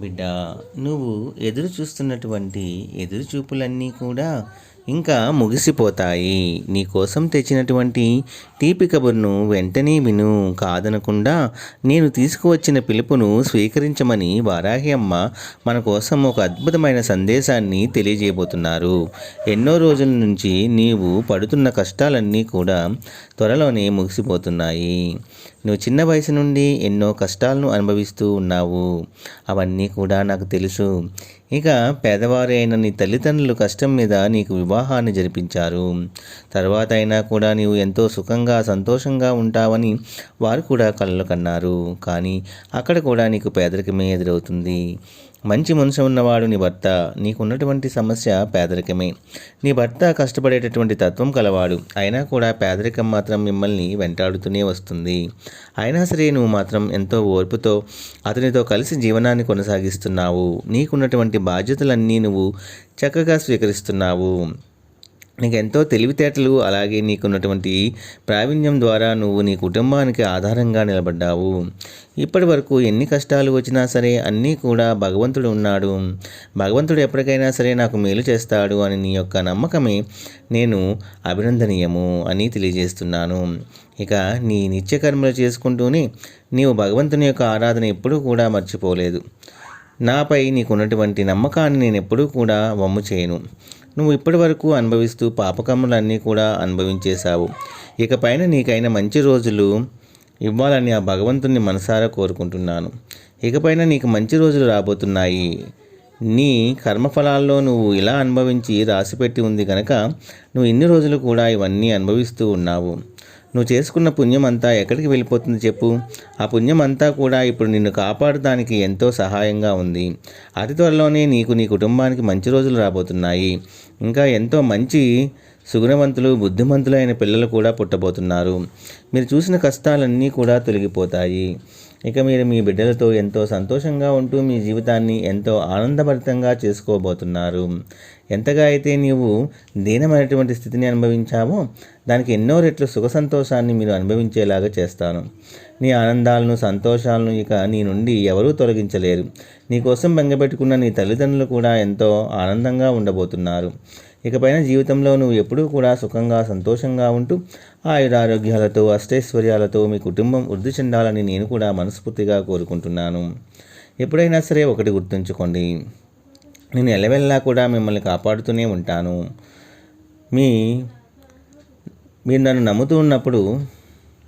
బిడ్డ నువ్వు ఎదురు చూస్తున్నటువంటి ఎదురు చూపులన్నీ కూడా ఇంకా ముగిసిపోతాయి. నీ కోసం తెచ్చినటువంటి తీపి కబుర్ను వెంటనే విను. కాదనకుండా నేను తీసుకువచ్చిన పిలుపును స్వీకరించమని వారాహి అమ్మ మన కోసం ఒక అద్భుతమైన సందేశాన్ని తెలియజేయబోతున్నారు. ఎన్నో రోజుల నుంచి నీవు పడుతున్న కష్టాలన్నీ కూడా త్వరలోనే ముగిసిపోతున్నాయి. నువ్వు చిన్న వయసు నుండి ఎన్నో కష్టాలను అనుభవిస్తూ ఉన్నావు. అవన్నీ కూడా నాకు తెలుసు. ఇక పేదవారు అయిన నీ తల్లిదండ్రులు కష్టం మీద నీకు వివాహాన్ని జరిపించారు. తర్వాత అయినా కూడా నీవు ఎంతో సుఖంగా సంతోషంగా ఉంటావని వారు కూడా కలలు కన్నారు. కానీ అక్కడ కూడా నీకు పేదరికమే ఎదురవుతుంది. మంచి మనసు ఉన్నవాడు నీ భర్త నీకున్నటువంటి సమస్య పేదరికమే. నీ భర్త కష్టపడేటటువంటి తత్వం కలవాడు. అయినా కూడా పేదరికం మాత్రం మిమ్మల్ని వెంటాడుతూనే వస్తుంది. అయినా సరే నువ్వు మాత్రం ఎంతో ఓర్పుతో అతనితో కలిసి జీవనాన్ని కొనసాగిస్తున్నావు. నీకున్నటువంటి బాధ్యతలన్నీ నువ్వు చక్కగా స్వీకరిస్తున్నావు. నీకు ఎంతో తెలివితేటలు అలాగే నీకున్నటువంటి ప్రావీణ్యం ద్వారా నువ్వు నీ కుటుంబానికి ఆధారంగా నిలబడ్డావు. ఇప్పటి వరకు ఎన్ని కష్టాలు వచ్చినా సరే అన్నీ కూడా భగవంతుడు ఉన్నాడు. భగవంతుడు ఎప్పటికైనా సరే నాకు మేలు చేస్తాడు అని నీ యొక్క నమ్మకమే నేను అభినందనీయము అని తెలియజేస్తున్నాను. ఇక నీ నిత్యకర్మలు చేసుకుంటూనే నీవు భగవంతుని యొక్క ఆరాధన ఎప్పుడూ కూడా మర్చిపోలేదు. నాపై నీకున్నటువంటి నమ్మకాన్ని నేను ఎప్పుడూ కూడా వమ్ము చేయను. నువ్వు ఇప్పటి వరకు అనుభవిస్తూ పాపకర్మలన్నీ కూడా అనుభవించేశావు. ఇకపైన నీకైన మంచి రోజులు ఇవ్వాలని ఆ భగవంతుని మనసారా కోరుకుంటున్నాను. ఇకపైన నీకు మంచి రోజులు రాబోతున్నాయి. నీ కర్మఫలాల్లో నువ్వు ఇలా అనుభవించి రాసిపెట్టి ఉంది కనుక నువ్వు ఇన్ని రోజులు కూడా ఇవన్నీ అనుభవిస్తూ ఉన్నావు. నువ్వు చేసుకున్న పుణ్యం అంతా ఎక్కడికి వెళ్ళిపోతుంది చెప్పు. ఆ పుణ్యం అంతా కూడా ఇప్పుడు నిన్ను కాపాడడానికి ఎంతో సహాయంగా ఉంది. అతి త్వరలోనే నీకు నీ కుటుంబానికి మంచి రోజులు రాబోతున్నాయి. ఇంకా ఎంతో మంచి సుగుణవంతులు బుద్ధిమంతులైన పిల్లలు కూడా పుట్టబోతున్నారు. మీరు చూసిన కష్టాలన్నీ కూడా తొలగిపోతాయి. ఇక మీరు మీ బిడ్డలతో ఎంతో సంతోషంగా ఉంటూ మీ జీవితాన్ని ఎంతో ఆనందభరితంగా చేసుకోబోతున్నారు. ఎంతగా అయితే నీవు దీనమైనటువంటి స్థితిని అనుభవించావో దానికి ఎన్నో రెట్లు సుఖ సంతోషాన్ని మీరు అనుభవించేలాగా చేస్తాను. నీ ఆనందాలను సంతోషాలను ఇక నీ నుండి ఎవరూ తొలగించలేరు. నీకోసం బెంగపెట్టుకున్న నీ తల్లిదండ్రులు కూడా ఎంతో ఆనందంగా ఉండబోతున్నారు. ఇకపైన జీవితంలో నువ్వు ఎప్పుడూ కూడా సుఖంగా సంతోషంగా ఉంటూ ఆయురారోగ్యాలతో అష్టైశ్వర్యాలతో మీ కుటుంబం వృద్ధి చెందాలని నేను కూడా మనస్ఫూర్తిగా కోరుకుంటున్నాను. ఎప్పుడైనా సరే ఒకటి గుర్తుంచుకోండి. నేను ఎల్లవెల్లా కూడా మిమ్మల్ని కాపాడుతూనే ఉంటాను. మీ మీరు నన్ను నమ్ముతూ ఉన్నప్పుడు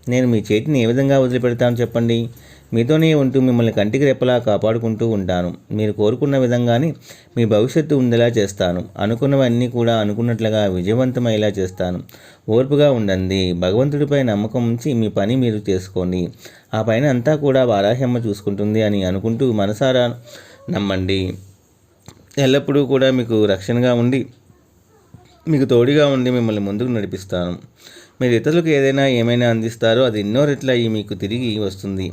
నేను మీ చేతిని ఏ విధంగా వదిలిపెడతాను చెప్పండి? మీతోనే ఉంటూ మిమ్మల్ని కంటికి రెప్పలా కాపాడుకుంటూ ఉంటాను. మీరు కోరుకున్న విధంగానే మీ భవిష్యత్తు ఉండేలా చేస్తాను. అనుకున్నవన్నీ కూడా అనుకున్నట్లుగా విజయవంతమయ్యేలా చేస్తాను. ఓర్పుగా ఉండండి. భగవంతుడిపై నమ్మకం ఉంచి మీ పని మీరు చేసుకోండి. ఆ పైన అంతా కూడా వారాహ్యమ్మ చూసుకుంటుంది అని అనుకుంటూ మనసారా నమ్మండి. ఎల్లప్పుడూ కూడా మీకు రక్షణగా ఉండి మీకు తోడుగా ఉండి మిమ్మల్ని ముందుకు నడిపిస్తాను. మీరు ఇతరులకు ఏదైనా ఏమైనా అందిస్తారో అది ఎన్నో రెట్ల అయ్యి మీకు తిరిగి వస్తుంది.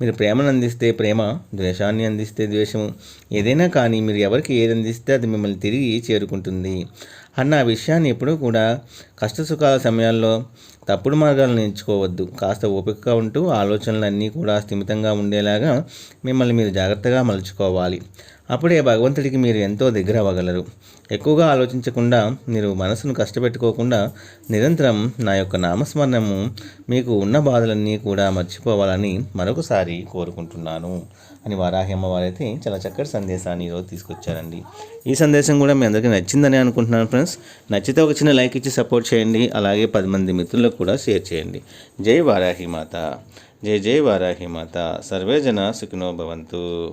మీరు ప్రేమను అందిస్తే ప్రేమ ద్వేషాన్ని అందిస్తే ద్వేషము. ఏదైనా కానీ మీరు ఎవరికి ఏది అందిస్తే అది మిమ్మల్ని తిరిగి చేరుకుంటుంది. అన్న ఆ విషయాన్ని ఎప్పుడూ కూడా కష్టసుఖాల సమయాల్లో తప్పుడు మార్గాలను ఎంచుకోవద్దు కాస్త ఓపికగా ఉంటూ ఆలోచనలన్నీ కూడా స్థిమితంగా ఉండేలాగా మిమ్మల్ని మీరు జాగ్రత్తగా మలుచుకోవాలి. అప్పుడే భగవంతుడికి మీరు ఎంతో దగ్గర అవ్వగలరు ఎక్కువగా ఆలోచించకుండా మీరు మనసును కష్టపెట్టుకోకుండా నిరంతరం నా యొక్క నామస్మరణము మీకు ఉన్న బాధలన్నీ కూడా మర్చిపోవాలని మరొకసారి కోరుకుంటున్నాను అని వారాహి అమ్మవారు చాలా చక్కటి సందేశాన్ని ఈరోజు తీసుకొచ్చారండి. ఈ సందేశం కూడా మీ అందరికీ నచ్చిందని అనుకుంటున్నాను ఫ్రెండ్స్. నచ్చితే ఒక చిన్న లైక్ ఇచ్చి సపోర్ట్ చేయండి. అలాగే పది మంది మిత్రులకు కూడా షేర్ చేయండి. జై వారాహి మాత. జై జై వారాహి మాత. సర్వే జన సుఖినో భవంతు.